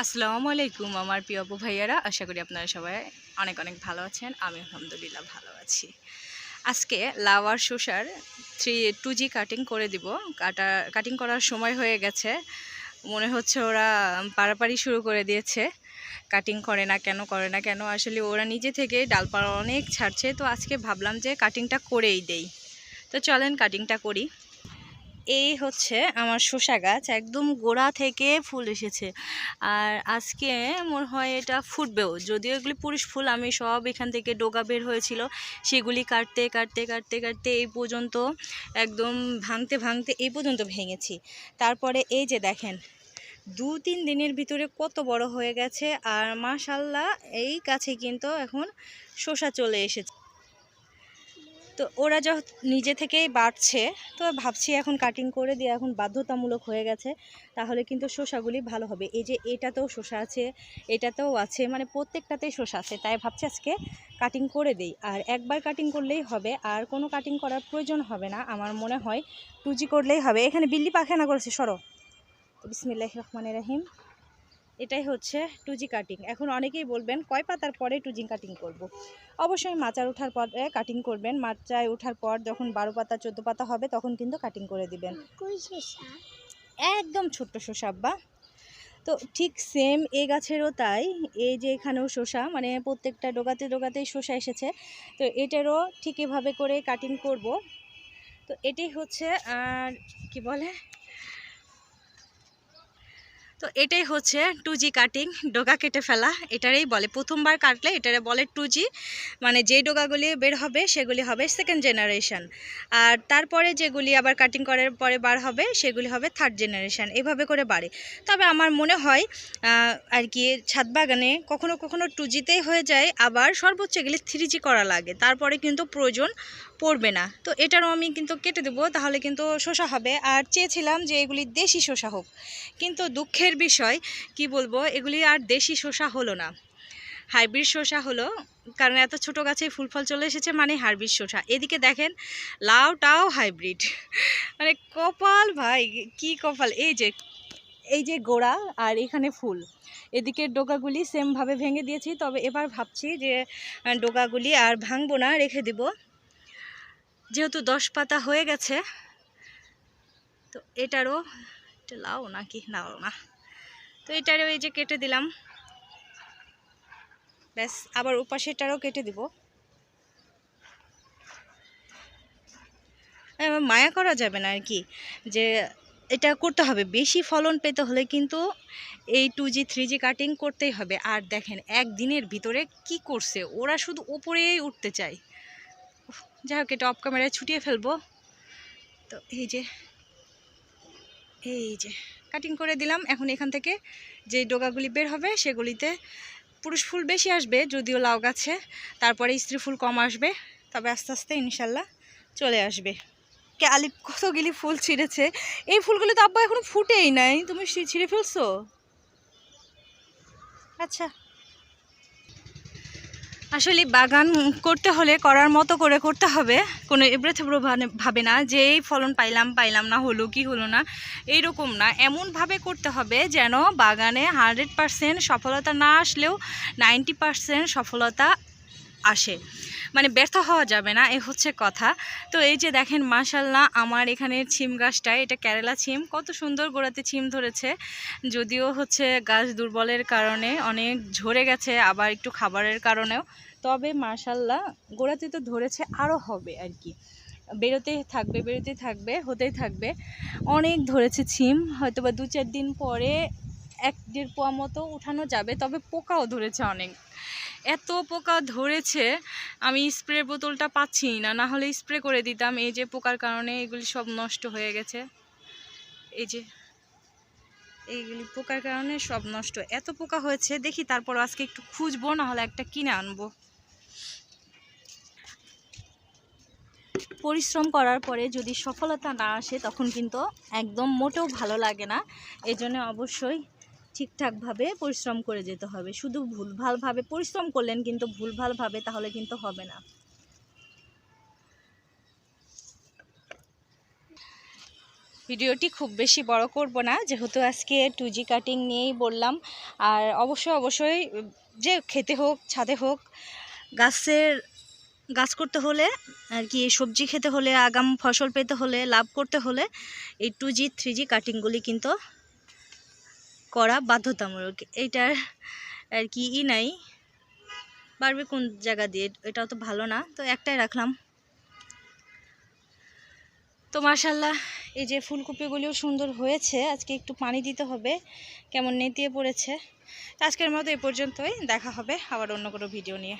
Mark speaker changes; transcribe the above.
Speaker 1: আসসালামু আলাইকুম আমার প্রিয় আপু ভাইয়ারা। আশা করি আপনারা সবাই অনেক অনেক ভালো আছেন। আমি আলহামদুলিল্লাহ ভালো আছি। আজকে লাওয়ার শসার থ্রি টু জি কাটিং করে দিব। কাটা কাটিং করার সময় হয়ে গেছে। মনে হচ্ছে ওরা পাড়াপাড়ি শুরু করে দিয়েছে। কাটিং করে না কেন, করে না কেন, আসলে ওরা নিজে থেকে ডালপালা অনেক ছাড়ছে। তো আজকে ভাবলাম যে কাটিংটা করেই দেই। তো চলেন কাটিংটা করি। এই হচ্ছে আমার শসা গাছ, একদম গোড়া থেকে ফুল এসেছে। আর আজকে মনে হয় এটা ফুটবেও, যদিও এগুলি পুরুষ ফুল, আমি সব এখান থেকে ডোগা বের হয়েছিল, সেগুলি কাটতে কাটতে কাটতে কাটতে এই পর্যন্ত একদম ভাঙতে ভাঙতে এই পর্যন্ত ভেঙেছি। তারপরে এই যে দেখেন, দু তিন দিনের ভিতরে কত বড় হয়ে গেছে, আর মাশাল্লাহ এই গাছে কিন্তু এখন শসা চলে এসেছে। তো ওরা যখন নিজে থেকেই বাড়ছে, তো ভাবছি এখন কাটিং করে দিয়ে এখন বাধ্যতামূলক হয়ে গেছে, তাহলে কিন্তু শসাগুলি ভালো হবে। এই যে এটাতেও শসা আছে, এটাতেও আছে মানে প্রত্যেকটাতেই শসা আছে, তাই ভাবছি আজকে কাটিং করে দেই। আর একবার কাটিং করলেই হবে, আর কোনো কাটিং করার প্রয়োজন হবে না, আমার মনে হয় টুজি করলেই হবে। এখানে বিল্লি পাখানা করেছে, সরো। বিসমিল্লাহ রহমান রাহিম। এটাই হচ্ছে টুজি কাটিং এখন অনেকেই বলবেন কয় পাতার পরে টুজি কাটিং করব। অবশ্যই মাচার ওঠার পরে কাটিং করবেন। মাচায় ওঠার পর যখন বারো পাতা চোদ্দ পাতা হবে তখন কিন্তু কাটিং করে দিবেন। একদম ছোট্ট শসা আব্বা। তো ঠিক সেম এ গাছেরও তাই। এই যে এখানেও শসা মানে প্রত্যেকটা ডোগাতে ডোগাতেই শসা এসেছে। তো এটারও ঠিক এভাবে করে কাটিং করব। তো এটাই হচ্ছে আর কি বলে? তো এটাই হচ্ছে টু জি কাটিং ডোগা কেটে ফেলা। এটারই বলে, প্রথমবার কাটলে এটারে বলে টু জি মানে যেই ডোগাগুলি বের হবে, সেগুলি হবে সেকেন্ড জেনারেশান আর তারপরে যেগুলি আবার কাটিং করার পরে বার হবে, সেগুলি হবে থার্ড জেনারেশান এভাবে করে বাড়ে। তবে আমার মনে হয় আর কি ছাদ বাগানে কখনো কখনো টু জিতেই হয়ে যায়, আবার সর্বোচ্চ গেলে থ্রি জি করা লাগে। তারপরে কিন্তু প্রয়োজন পড়বে না। তো এটারও আমি কিন্তু কেটে দেবো, তাহলে কিন্তু শসা হবে। আর চেয়েছিলাম যে এগুলি দেশি শসা হোক। কিন্তু দুঃখের বিষয়, কি বলব, এগুলি আর দেশি শসা হলো না। হাইব্রিড শসা হলো, কারণ এত ছোট গাছে ফুল ফল চলে এসেছে মানে হাইব্রিড শসা। এদিকে দেখেন, লাউটাও হাইব্রিড। মানে কপাল ভাই, কি কপাল। এই যে এই যে গোড়া আর এখানে ফুল। এদিকের ডোকাগুলি সেমভাবে ভেঙে দিয়েছি, তবে এবার ভাবছি যে ডোকাগুলি আর ভাঙবো না, রেখে দিব। যেহেতু দশ পাতা হয়ে গেছে, তো এটারও, এটা লাও নাকি? লাও না। তো এটারও এই যে কেটে দিলাম। ব্যাস, আবার ওপাশেটারও কেটে দিব। মায়া করা যাবে না আর কি, যে এটা করতে হবে। বেশি ফলন পেতে হলে কিন্তু এই two G three G cutting করতেই হবে। আর দেখেন, একদিনের ভিতরে কি করছে? ওরা শুধু ওপরেই উঠতে চায়। যাই হোক, এটা অফ ক্যামেরায় ছুটিয়ে ফেলব। তো এই যে এই যে কাটিং করে দিলাম। এখন এখান থেকে যে ডোগাগুলি বের হবে, সেগুলিতে পুরুষ ফুল বেশি আসবে, যদিও লাউ গাছে। তারপরে স্ত্রী ফুল কম আসবে, তবে আস্তে আস্তে ইনশাল্লাহ চলে আসবে। কে আলিপ কতগুলি ফুল ছিঁড়েছে? এই ফুলগুলি তো আব্বা এখনও ফুটেই নাই। তুমি ছিঁড়ে ফেলছো? আচ্ছা। আসলে বাগান করতে হলে, করার মতো করে করতে হবে। কোনো এবড়ে ভাবে না, যে এই ফলন পাইলাম পাইলাম না, হলো কি হলো না, এইরকম না। এমনভাবে করতে হবে যেন বাগানে হান্ড্রেড পারসেন্ট সফলতা না আসলেও নাইনটি পারসেন্ট সফলতা আসে। মানে ব্যর্থ হওয়া যাবে না, এ হচ্ছে কথা। তো এই যে দেখেন মাশাল্লাহ আমার এখানে ছিম গাছটা, এটা কেরালা ছিম, কত সুন্দর গোড়াতে ছিম ধরেছে। যদিও হচ্ছে গাছ দুর্বলের কারণে অনেক ঝরে গেছে, আবার একটু খাবারের কারণেও। তবে মাশাল্লাহ গোড়াতে তো ধরেছে আরও হবে আর কি। বেরোতেই থাকবে বেরোতেই থাকবে, হতেই থাকবে। অনেক ধরেছে ছিম হয়তো বা দু চার দিন পরে এক দেড় পোয়া মতো উঠানো যাবে, তবে পোকাও ধরেছে অনেক। এত পোকা ধরেছে, আমি স্প্রে বোতলটা পাচ্ছি না না হলে স্প্রে করে দিতাম, এই যে পোকার কারণে এগুলি সব নষ্ট হয়ে গেছে। এই যে, এইগুলি পোকার কারণে সব নষ্ট। এত পোকা হয়েছে, দেখি তারপর আজকে একটু খুঁজবো, না হলে একটা কিনে আনব। পরিশ্রম করার পরে যদি সফলতা না আসে, তখন কিন্তু একদম মোটেও ভালো লাগে না। এই জন্য অবশ্যই ঠিকঠাকভাবে পরিশ্রম করে যেতে হবে। শুধু ভুলভালভাবে পরিশ্রম করলেন কিন্তু ভুলভালভাবে তাহলে কিন্তু হবে না। ভিডিওটি খুব বেশি বড় করব না, যেহেতু আজকে টু জি কাটিং নিয়েই বললাম। আর অবশ্যই অবশ্যই যে খেতে হোক, ছাদে হোক, গাছের, গাছ করতে হলে, আর কি সবজি খেতে হলে, আগাম ফসল পেতে হলে, লাভ করতে হলে এই টু জি, থ্রি জি কাটিংগুলি কিন্তু করা বাধ্যতামূলক। এইটার আর কি ই নাই। পারবে কোন জায়গা দিয়ে? এটাও তো ভালো না। তো একটাই রাখলাম। তো মার্শাল্লাহ এই যে ফুলকপিগুলিও সুন্দর হয়েছে। আজকে একটু পানি দিতে হবে। কেমন নেতিয়ে পড়েছে। আজকের মতো এ পর্যন্তই। দেখা হবে আবার অন্য কোনো ভিডিও নিয়ে।